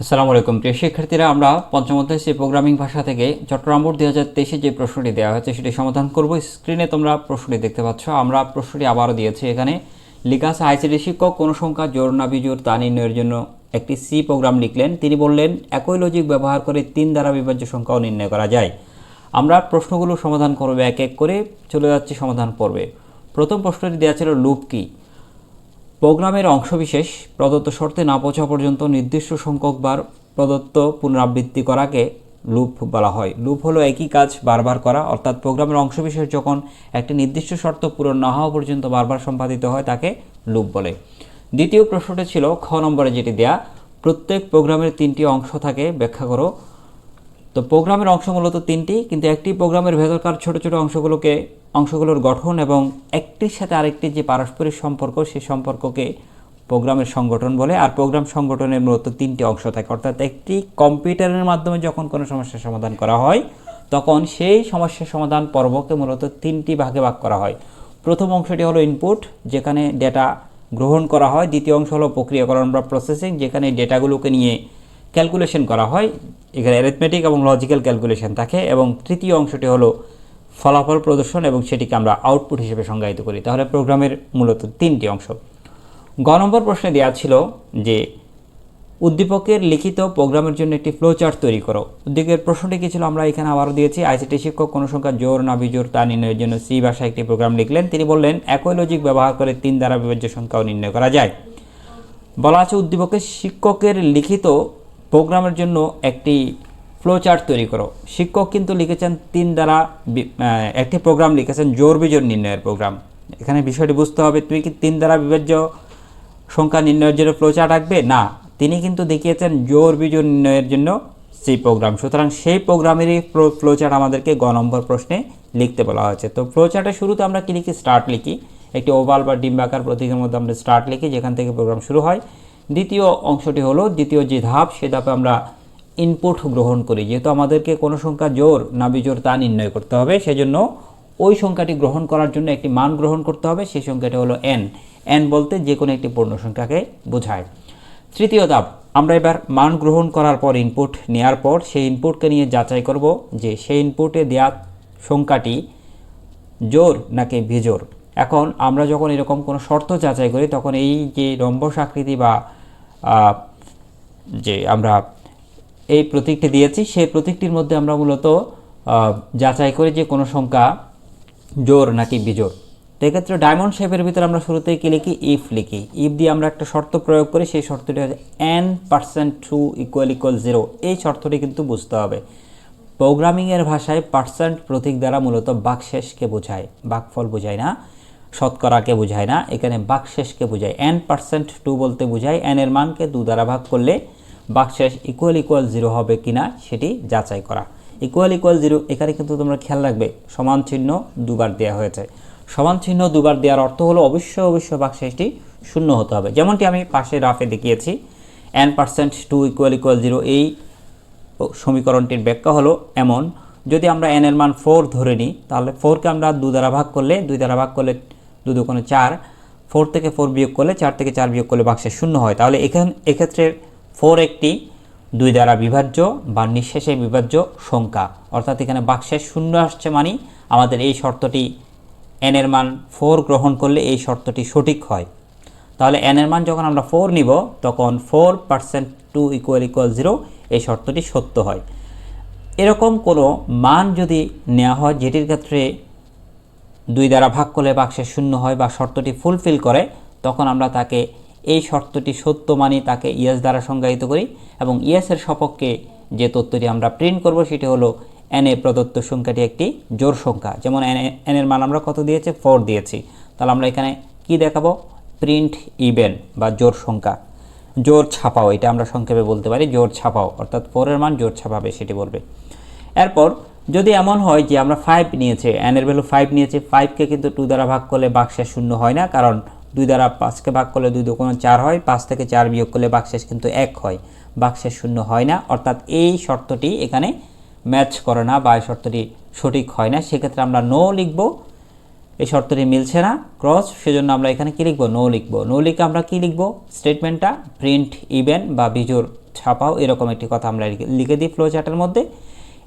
আসসালামু আলাইকুম। প্রিয় শিক্ষার্থীরা, আমরা পঞ্চম অধ্যায় সি প্রোগ্রামিং ভাষা থেকে চট্টগ্রাম বোর্ড দুই হাজার তেইশে যে প্রশ্নটি দেওয়া হয়েছে, সেটি সমাধান করব। স্ক্রিনে তোমরা প্রশ্নটি দেখতে পাচ্ছ। আমরা প্রশ্নটি আবারও দিয়েছি এখানে। লিখা আছে আইসিডি শিক্ষক কোন সংখ্যা জোর না বিজোর তা নির্ণয়ের জন্য একটি সি প্রোগ্রাম লিখলেন। তিনি বললেন, একই লজিক ব্যবহার করে তিন দ্বারা বিভাজ্য সংখ্যাও নির্ণয় করা যায়। আমরা প্রশ্নগুলো সমাধান করবে এক এক করে। চলে যাচ্ছি সমাধান পর্বে। প্রথম প্রশ্নটি দেওয়া ছিল লুপ কি? প্রোগ্রামের অংশবিশেষ, প্রদত্ত শর্তে না পৌঁছা পর্যন্ত নির্দিষ্ট সংখ্যক বার প্রদত্ত পুনরাবৃত্তি করাকে লুপ বলা হয়। লুপ হলো একই কাজ বারবার করা, অর্থাৎ প্রোগ্রামের অংশবিশেষ যখন একটি নির্দিষ্ট শর্ত পূরণ না হওয়া পর্যন্ত বারবার সম্পাদিত হয় তাকে লুপ বলে। দ্বিতীয় প্রশ্নটি ছিল, খ নম্বরে যেটি দেয়া, প্রত্যেক প্রোগ্রামের তিনটি অংশ থাকে, ব্যাখ্যা করো। তো প্রোগ্রামের অংশ মূলত তিনটি, কিন্তু একটি প্রোগ্রামের ভেতরকার ছোট ছোট অংশগুলোকে, অংশগুলোর গঠন এবং একটির সাথে আরেকটির যে পারস্পরিক সম্পর্ক সেই সম্পর্ককে প্রোগ্রামের সংগঠন বলে। আর প্রোগ্রাম সংগঠনের মূলত তিনটি অংশ থাকে। অর্থাৎ একটি কম্পিউটারের মাধ্যমে যখন কোনো সমস্যার সমাধান করা হয়, তখন সেই সমস্যার সমাধান পর্বকে মূলত তিনটি ভাগে ভাগ করা হয়। প্রথম অংশটি হলো ইনপুট যেখানে ডেটা গ্রহণ করা হয়। দ্বিতীয় অংশ হলো প্রক্রিয়াকরণ বা প্রসেসিং যেখানে ডেটাগুলোকে নিয়ে ক্যালকুলেশন করা হয়। এখানে অ্যারিথমেটিক এবং লজিক্যাল ক্যালকুলেশন থাকে এবং তৃতীয় অংশটি হলো ফলাফল প্রদর্শন এবং সেটিকে আমরা আউটপুট হিসেবে সংজ্ঞায়িত করি। তাহলে প্রোগ্রামের মূলত তিনটি অংশ। গ নম্বর প্রশ্নে দেওয়া ছিল যে, উদ্দীপকের লিখিত প্রোগ্রামের জন্য একটি ফ্লো চার্ট তৈরি করো। উদ্দীপকের প্রশ্নটি কি ছিল? আমরা এখানে আবারও দিয়েছি আইসিটি শিক্ষক কোনো সংখ্যা জোর না বিজোর তা নির্ণয়ের জন্য সি ভাষায় একটি প্রোগ্রাম লিখলেন। তিনি বললেন, একই লজিক ব্যবহার করে তিন দ্বারা বিভাজ্য সংখ্যাও নির্ণয় করা যায়। বলা আছে উদ্দীপকের শিক্ষকের লিখিত প্রোগ্রামের জন্য একটি ফ্লোচার্ট তৈরি করো। শিক্ষক কিন্তু লিখেছেন তিন দ্বারা একটি প্রোগ্রাম লিখেছেন জোর বিজোর নির্ণয়ের প্রোগ্রাম এখানে বিষয়টি বুঝতে হবে, তুমি কি তিন দ্বারা বিভাজ্য সংখ্যা নির্ণয়ের জন্য ফ্লোচার্ট আঁকবে? না। তিনি কিন্তু দেখিয়েছেন জোর বিজোর নির্ণয়ের জন্য সেই প্রোগ্রাম সুতরাং সেই প্রোগ্রামেরই ফ্লোচার্ট আমাদেরকে গ নম্বর প্রশ্নে লিখতে বলা হয়েছে। তো ফ্লোচার্টের শুরুতে আমরা কী লিখি? স্টার্ট লিখি। একটি ওভাল বা ডিম্বাকার প্রতীকের মধ্যে আমরা স্টার্ট লিখি, যেখান থেকে প্রোগ্রাম শুরু হয়। দ্বিতীয় অংশটি হলো দ্বিতীয় যে ধাপ, সে ধাপে আমরা ইনপুট গ্রহণ করি। যেহেতু আমাদেরকে কোনো সংখ্যা জোর, না বিজোর তা নির্ণয় করতে হবে, সেজন্য ওই সংখ্যাটি গ্রহণ করার জন্য একটি মান গ্রহণ করতে হবে, সেই সংখ্যাটি হলো এন এন বলতে যে কোনো একটি পূর্ণ সংখ্যাকে বোঝায়। তৃতীয় ধাপ, আমরা এবার মান গ্রহণ করার পর ইনপুট নেওয়ার পর সেই ইনপুটকে নিয়ে যাচাই করব যে সেই ইনপুটে দেওয়া সংখ্যাটি জোর নাকি বিজোর। এখন আমরা যখন এরকম কোনো শর্ত যাচাই করি, তখন এই যে রম্বস আকৃতি বা যে আমরা এই প্রতীকটি দিয়েছি, সেই প্রতীকটির মধ্যে আমরা মূলত যাচাই করি যে কোনো সংখ্যা জোর নাকি বিজোর তো এক্ষেত্রে ডায়মন্ড শেপের ভিতরে আমরা শুরুতেই কি লিখি? ইফ লিখি। ইফ দিয়ে আমরা একটা শর্ত প্রয়োগ করি, সেই শর্তটি হচ্ছে n percent two equal equal zero এই শর্তটি কিন্তু বুঝতে হবে। প্রোগ্রামিংয়ের ভাষায় পার্সেন্ট প্রতীক দ্বারা মূলত বাকশেষকে বোঝায়, বাকফল বোঝায় না। শতকরাকে বোঝায় না, এখানে বাকশেষকে বোঝায়। এন পার্সেন্ট টু বলতে বোঝায় এন এর মানকে দু দ্বারা ভাগ করলে বাকশেষ ইকুয়াল ইকুয়াল জিরো হবে কিনা সেটি যাচাই করা। ইকুয়াল ইকুয়াল জিরো এখানে কিন্তু তোমরা খেয়াল রাখবে, সমান চিহ্ন দুবার দেওয়া হয়েছে। সমান চিহ্ন দুবার দেওয়ার অর্থ হলো অবশ্যই অবশ্যই বাকশেষটি শূন্য হতে হবে। যেমনটি আমি পাশে রাফে দেখিয়েছি n percent two equal equal zero এই সমীকরণটির ব্যাখ্যা হলো এমন। যদি আমরা এন এর মান ফোর ধরে নিই, তাহলে ফোরকে আমরা দু দ্বারা ভাগ করলে, দুই দ্বারা ভাগ করলে দু দুকোণে চার ফোর থেকে ফোর বিয়োগ করলে চার থেকে চার বিয়োগ করলে বাক্সে শূন্য হয়। তাহলে এখান এক্ষেত্রে ফোর একটি দুই দ্বারা বিভাজ্য বা নিঃশেষে বিভাজ্য সংখ্যা। অর্থাৎ এখানে বাক্সে শূন্য আসছে মানে আমাদের এই শর্তটি এন এর মান ফোর গ্রহণ করলে এই শর্তটি সঠিক হয়। তাহলে এন এর মান যখন আমরা ফোর নিব, তখন four percent two equal equal zero এই শর্তটি সত্য হয়। এরকম কোনো মান যদি নেওয়া হয়, যেটির ক্ষেত্রে দুই দ্বারা ভাগ করলে বাক্সে শূন্য হয় বা শর্তটি ফুলফিল করে, তখন আমরা তাকে এই শর্তটি সত্য মানি, তাকে ইয়েস দ্বারা সংজ্ঞায়িত করি এবং ইয়েসের সপক্ষে যে তথ্যটি আমরা প্রিন্ট করব সেটি হলো এন এ প্রদত্ত সংখ্যাটি একটি জোর সংখ্যা। যেমন এন এন এর মান আমরা কত দিয়েছি? ফোর দিয়েছি। তাহলে আমরা এখানে কি দেখাবো? প্রিন্ট ইভেন বা জোর সংখ্যা। জোর ছাপাও, এটা আমরা সংক্ষেপে বলতে পারি জোর ছাপাও, অর্থাৎ ফোরের মান জোর ছাপাবে, সেটি বলবে। এরপর যদি এমন হয় যে আমরা ফাইভ নিয়েছে এর ভ্যালু ফাইভ নিয়েছে ফাইভকে কিন্তু টু দ্বারা ভাগ করলে বাক্সের শূন্য হয় না, কারণ দুই দ্বারা পাঁচকে ভাগ করলে দুই দুকোনো চার হয়, পাঁচ থেকে চার বিয়োগ করলে বাক্সেস কিন্তু এক হয় বাক্সের শূন্য হয় না, অর্থাৎ এই শর্তটি এখানে ম্যাচ করে না বা এই শর্তটি সঠিক হয় না, সেক্ষেত্রে আমরা নো লিখব, এই শর্তটি মিলছে না ক্রস সেজন্য আমরা এখানে কি লিখব? নো লিখব। নো লিখে আমরা কী লিখব? স্টেটমেন্টটা প্রিন্ট ইভেন বা বিজোর ছাপাও, এরকম একটি কথা আমরা লিখে দিই ফ্লো চার্টের মধ্যে।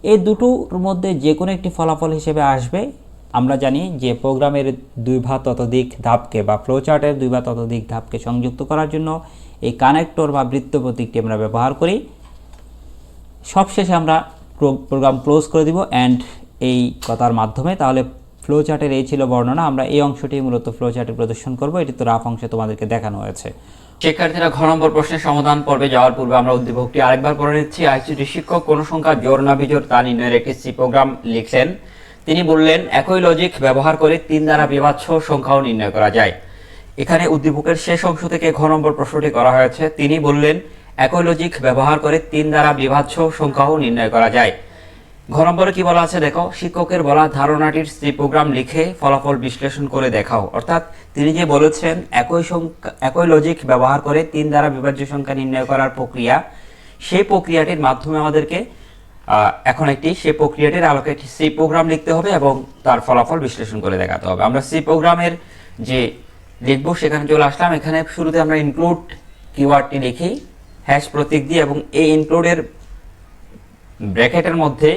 এই দুটোর মধ্যে যে কোনো একটি ফলাফল হিসেবে আসবে। আমরা জানি যে প্রোগ্রামের দুই বা ততোধিক ধাপকে বা ফ্লো চার্টের দুই বা ততোধিক ধাপকে সংযুক্ত করার জন্য এই কানেক্টর বা বৃত্ত প্রতীকটি আমরা ব্যবহার করি। সবশেষে আমরা প্রো- প্রোগ্রাম ক্লোজ করে দিব অ্যান্ড এই কথার মাধ্যমে। তাহলে ফ্লো চার্টের এই ছিল বর্ণনা। আমরা এই অংশটি মূলত ফ্লো চার্টে প্রদর্শন করব। এটি তো রাফ অংশে তোমাদেরকে দেখানো হয়েছে। শিক্ষার্থীরা ঘ নম্বর প্রশ্নের সমাধান পর্বে যাওয়ার পূর্বে আমরা উদ্দীপকটি আরেকবার পড়ে নিচ্ছি। আইসিটি শিক্ষক কোন সংখ্যা জোর না বিজোর তা নির্ণয়ের একটি সি প্রোগ্রাম লিখলেন তিনি বললেন, একই লজিক ব্যবহার করে তিন দ্বারা বিভাজ্য সংখ্যাও নির্ণয় করা যায়। এখানে উদ্দীপকের শেষ অংশ থেকে ঘ নম্বর প্রশ্নটি করা হয়েছে। তিনি বললেন, একই লজিক ব্যবহার করে তিন দ্বারা বিভাজ্য সংখ্যাও নির্ণয় করা যায়। ঘ নম্বরে কি বলা আছে দেখো? শিক্ষকের বলা ধারণাটির সি প্রোগ্রাম লিখে ফলাফল বিশ্লেষণ করে দেখাও। অর্থাৎ তিনি যে বলেছেন, একই সংখ্যা, একই লজিক ব্যবহার করে তিন দ্বারা বিভাজ্য সংখ্যা নির্ণয় করার প্রক্রিয়া, সেই প্রক্রিয়াটির মাধ্যমে আমাদেরকে এখন একটি সেই প্রক্রিয়াটির আলোকে একটি সি প্রোগ্রাম লিখতে হবে এবং তার ফলাফল বিশ্লেষণ করে দেখাতে হবে। আমরা সি প্রোগ্রামের যে লিখব, সেখানে চলে আসলাম। এখানে শুরুতে আমরা ইনক্লুড কিওয়ার্ডটি লিখি হ্যাশ প্রতীক দিয়ে এবং এই ইনক্লুডের ব্র্যাকেটের মধ্যে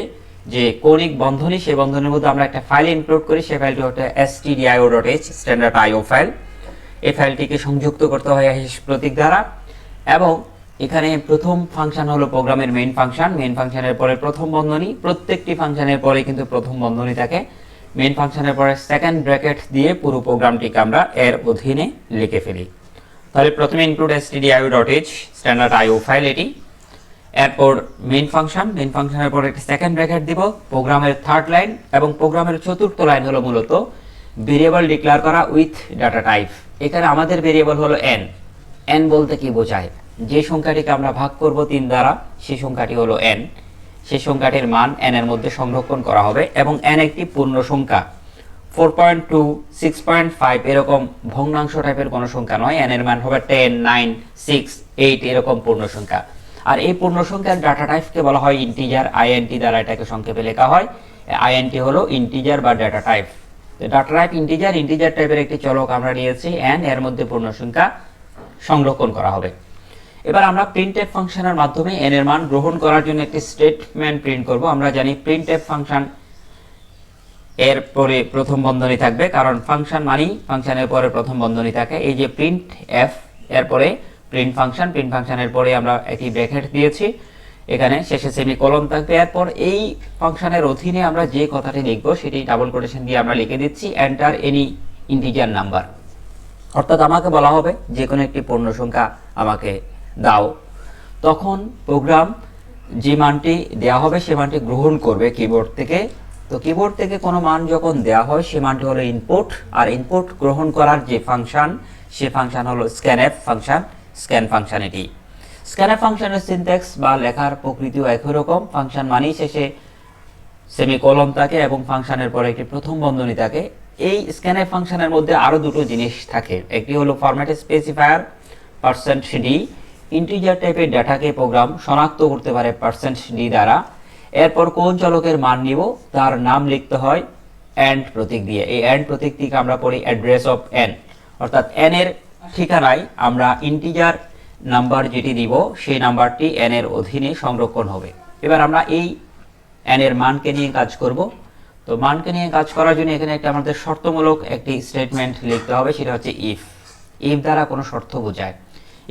যে কৌণিক বন্ধনী, সেই বন্ধনের মধ্যে আমরা একটা ফাইল ইনক্লুড করি, সেই ফাইলটি হচ্ছে stdio.h dot h standard IO file এই ফাইলটিকে সংযুক্ত করতে হয় হ্যাশ প্রতীক দ্বারা। এবং এখানে প্রথম ফাংশন হলো প্রোগ্রামের মেইন ফাংশন মেইন ফাংশনের পরে প্রথম বন্ধনী। প্রত্যেকটি ফাংশনের পরে কিন্তু প্রথম বন্ধনী থাকে। মেইন ফাংশনের পরে সেকেন্ড ব্র্যাকেট দিয়ে পুরো প্রোগ্রামটিকে আমরা এর অধীনে লিখে ফেলি। তাহলে প্রথমে include stdio.h dot h standard IO file এটি। এরপর মেইন ফাংশন মেইন ফাংশনের পর একটা সেকেন্ড ব্র্যাকেট দিব প্রোগ্রামের থার্ড লাইন এবং প্রোগ্রামের চতুর্থ লাইন হলো মূলত ভেরিয়েবল ডিক্লেয়ার করা উইথ ডাটা টাইপ এখানে আমাদের ভেরিয়েবল হলো এন এন বলতে কি বোঝায়? যে সংখ্যাটিকে আমরা ভাগ করব তিন দ্বারা সেই সংখ্যাটি হলো এন সেই সংখ্যাটির মান এন এর মধ্যে সংরক্ষণ করা হবে এবং এন একটি পূর্ণ সংখ্যা। Four point two six point five এরকম ভগ্নাংশ টাইপের কোনো সংখ্যা নয় এন এর মান হবে টেন নাইন সিক্স এইট এরকম পূর্ণ সংখ্যা। আর এই পূর্ণ সংখ্যার ডাটা টাইপকে বলা হয় ইন্টিজার আইএনটি দ্বারা এটাকে সংক্ষেপে লেখা হয়। আইএনটি হলো ইন্টিজার বা data type data type integer integer টাইপের একটি চলক আমরা নিয়েছি এন এর মধ্যে পূর্ণ সংখ্যা সংরক্ষণ করা হবে। এবার আমরা প্রিন্টএফ ফাংশনের মাধ্যমে এন এর মান গ্রহণ করার জন্য একটি স্টেটমেন্ট প্রিন্ট করব। আমরা জানি প্রিন্টএফ ফাংশন এর পরে প্রথম বন্ধনী থাকবে, কারণ ফাংশন মানি ফাংশনের পরে প্রথম বন্ধনী থাকে। এই যে প্রিন্ট এফ এর পরে প্রিন্ট ফাংশন প্রিন্ট ফাংশনের পরে আমরা একটি ব্র্যাকেট দিয়েছি। এখানে শেষে সেমি কলম থাকবে। এরপর এই ফাংশনের অধীনে আমরা যে কথাটি লিখব, সেটি ডাবল কোটেশন দিয়ে আমরা লিখে দিচ্ছি এন্টার এনি ইন্টিজার নাম্বার অর্থাৎ আমাকে বলা হবে যে কোনো একটি পূর্ণ সংখ্যা আমাকে দাও। তখন প্রোগ্রাম যে মানটি দেওয়া হবে, সে মানটি গ্রহণ করবে কিবোর্ড থেকে। তো কিবোর্ড থেকে কোনো মান যখন দেওয়া হয়, সে মানটি হলো ইনপুট আর ইনপুট গ্রহণ করার যে ফাংশন সে ফাংশন হলো স্ক্যানএফ ফাংশন স্ক্যান ফাংশন এটি স্ক্যানএফ ফাংশনের সিনট্যাক্স বা লেখার প্রকৃতিও একই রকম। ফাংশন মানেই শেষে সেমিকোলন থাকে এবং ফাংশনের পরে একটি প্রথম বন্ধনী থাকে। এই স্ক্যানএফ ফাংশনের মধ্যে আরও দুটো জিনিস থাকে। একটি হলো format specifier percent d integer টাইপের ডাটাকে প্রোগ্রাম শনাক্ত করতে পারে পার্সেন্ট ডি দ্বারা। এরপর কোন চলকের মান নিব, তার নাম লিখতে হয় অ্যান্ড প্রতীক দিয়ে। এই অ্যান্ড প্রতীকটিকে আমরা পড়ি অ্যাড্রেস অফ এন অর্থাৎ এন এর ঠিকানায় আমরা ইন্টিজার নাম্বার যেটি দিব, সেই নাম্বারটি এন এর অধীনে সংরক্ষণ হবে। এবার আমরা এই এন এর মানকে নিয়ে কাজ করব। তো মানকে নিয়ে কাজ করার জন্য এখানে একটা আমাদের শর্তমূলক একটি স্টেটমেন্ট লিখতে হবে, সেটা হচ্ছে ইফ ইফ দ্বারা কোনো শর্ত বোঝায়।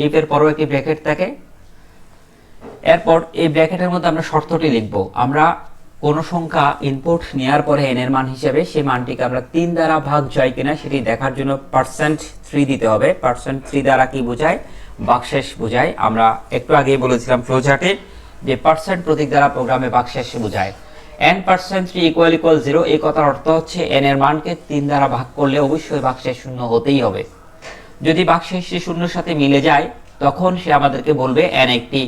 ইফ এর পরও একটি ব্র্যাকেট থাকে। এরপর এই ব্র্যাকেটের মধ্যে আমরা শর্তটি লিখব। আমরা কোন সংখ্যা ইনপুট নেওয়ার পরে এন এর মান হিসেবে সেই মানটিকে আমরা তিন দ্বারা ভাগ যায় কিনা সেটি দেখার জন্য পার্সেন্ট থ্রি দিতে হবে। পার্সেন্ট থ্রি দ্বারা কি বোঝায়? বাকশেষ বোঝায়। আমরা একটু আগেই বলেছিলাম ফ্লোচার্টে যে পার্সেন্ট প্রতীক দ্বারা প্রোগ্রামে বাকশেষ বোঝায়। N percent three equal equal zero এই কথার অর্থ হচ্ছে এন এর মানকে তিন দ্বারা ভাগ করলে অবশ্যই বাকশেষ শূন্য হতেই হবে। যদি বাকশেষটি শূন্যের সাথে মিলে যায়, তখন সে আমাদেরকে বলবে এন একটি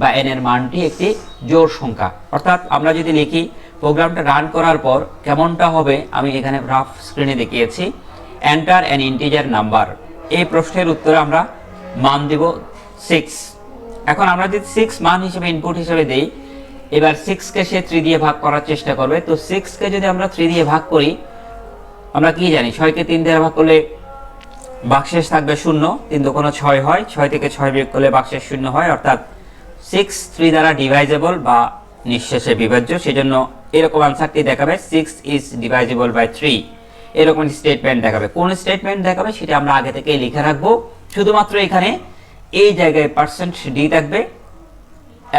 বা এন এর মানটি একটি জোড় সংখ্যা। অর্থাৎ আমরা যদি লিখি প্রোগ্রামটা রান করার পর কেমনটা হবে, আমি এখানে রাফ স্ক্রিনে দেখিয়েছি। এন্টার অ্যান ইন্টিজার নাম্বার এই প্রশ্নের উত্তরে আমরা মান দিব সিক্স এখন আমরা যদি সিক্স মান হিসেবে ইনপুট হিসেবে দেই, এবার সিক্সকে সে থ্রি দিয়ে ভাগ করার চেষ্টা করবে। তো সিক্সকে যদি আমরা থ্রি দিয়ে ভাগ করি, আমরা কি জানি, ছয়কে তিন দিয়ে ভাগ করলে বাক্সেস থাকবে শূন্য, তিন দুগুণ ছয় হয়, ছয় থেকে ছয় বিয়োগ করলে বাক্সেস শূন্য হয়, অর্থাৎ সিক্স থ্রি দ্বারা ডিভাইজেবল বা নিঃশেষে বিভাজ্য, সেজন্য এরকম আনসারটি দেখাবে six is divisible by three এরকম স্টেটমেন্ট দেখাবে। কোন স্টেটমেন্ট দেখাবে, সেটা আমরা আগে থেকে লিখে রাখব। শুধুমাত্র এখানে এই জায়গায় পার্সেন্ট ডি থাকবে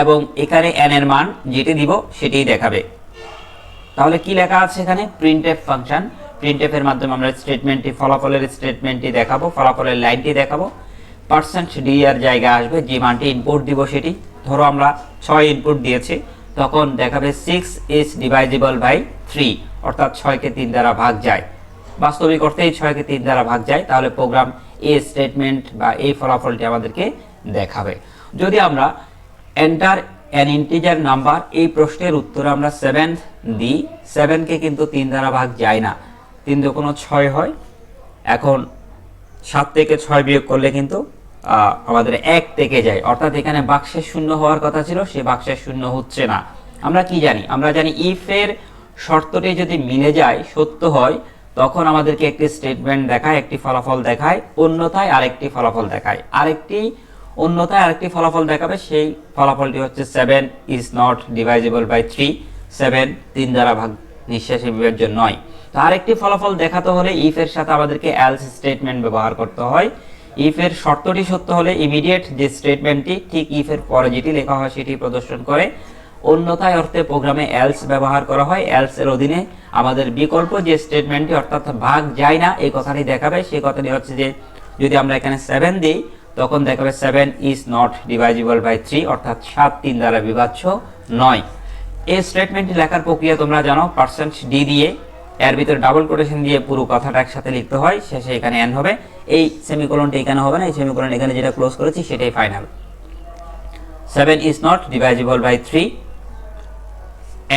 এবং এখানে এন এর মান যেটি দিব, সেটিই দেখাবে। তাহলে কি লেখা আছে এখানে? প্রিন্টএফ ফাংশন প্রিন্টএফ এর মাধ্যমে আমরা স্টেটমেন্টটি ফলাফলের স্টেটমেন্টটি দেখাবো, ফলাফলের লাইনটি দেখাবো। পার্সেন্ট ডি এর জায়গায় আসবে, যে মানটি ইনপুট দিব সেটি। ধরো আমরা ছয় ইনপুট দিয়েছি, তখন দেখাবে six is divisible by three অর্থাৎ ছয়কে তিন দ্বারা ভাগ যায়। বাস্তবিক অর্থে এই ছয়কে তিন দ্বারা ভাগ যায়, তাহলে প্রোগ্রাম এ স্টেটমেন্ট বা এই ফলাফলটি আমাদেরকে দেখাবে। যদি আমরা এন্টার অ্যান ইন্টিজার নাম্বার এই প্রশ্নের উত্তরে আমরা সেভেন দিই সেভেনকে কিন্তু তিন দ্বারা ভাগ যায় না। তিন কোনো ছয় হয়, এখন সাত থেকে ছয় বিয়োগ করলে কিন্তু আমাদের এক থেকে যায়। অর্থাৎ এখানে বাক্সের শূন্য হওয়ার কথা ছিল, সে বাক্সের শূন্য হচ্ছে না। আমরা কি জানি? আমরা জানি ইফ এর শর্তটি যদি মিলে যায়, সত্য হয়, তখন আমাদেরকে একটি স্টেটমেন্ট দেখায়, একটি ফলাফল দেখায়, অন্যথায় আরেকটি ফলাফল দেখায়। আরেকটি, অন্যথায় আরেকটি ফলাফল দেখাবে, সেই ফলাফলটি হচ্ছে seven is not divisible by three seven তিন দ্বারা ভাগ নিঃশ্বাসে বিভাজ্য নয়। তো আরেকটি ফলাফল দেখাতে হলে ইফ এর সাথে আমাদেরকে এলস স্টেটমেন্ট ব্যবহার করতে হয়। ইফ এর শর্তটি সত্য হলে ইমিডিয়েট যে স্টেটমেন্টটি ঠিক ইফ এর পরে যেটি লেখা হয় সেটি প্রদর্শন করে। অন্যথায় অর্থে প্রোগ্রামে এলস ব্যবহার করা হয়। এলস এর অধীনে আমাদের বিকল্প যে স্টেটমেন্টটি অর্থাৎ ভাগ যায় না, এই কথাটি দেখাবে। সেই কথাটি হচ্ছে যে, যদি আমরা এখানে সেভেন দিই, তখন দেখাবে seven is not divisible by three অর্থাৎ সাত তিন দ্বারা বিভাজ্য নয়। এই স্টেটমেন্টটি লেখার প্রক্রিয়া তোমরা জানো পার্সেন্ট ডি দিয়ে। এর ভিতরে ডাবল কোটেশন দিয়ে পুরো কথাটা একসাথে লিখতে হয়। শেষে এখানে এন হবে। এই সেমিকোলনটি এখানে হবে না, এই সেমিকোলন এখানে যেটা ক্লোজ করেছি সেটাই final seven is not divisible by three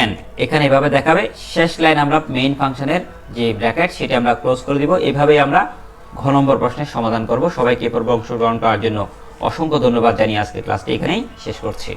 and এখানে এভাবে দেখাবে। শেষ লাইন আমরা মেইন ফাংশনের যে ব্র্যাকেট সেটা আমরা ক্লোজ করে দিব। এভাবেই আমরা ঘ নম্বর প্রশ্নের সমাধান করব। সবাইকে এ পর্ব অংশগ্রহণ করার জন্য অসংখ্য ধন্যবাদ জানিয়ে আজকে ক্লাসটি এখানেই শেষ করছি।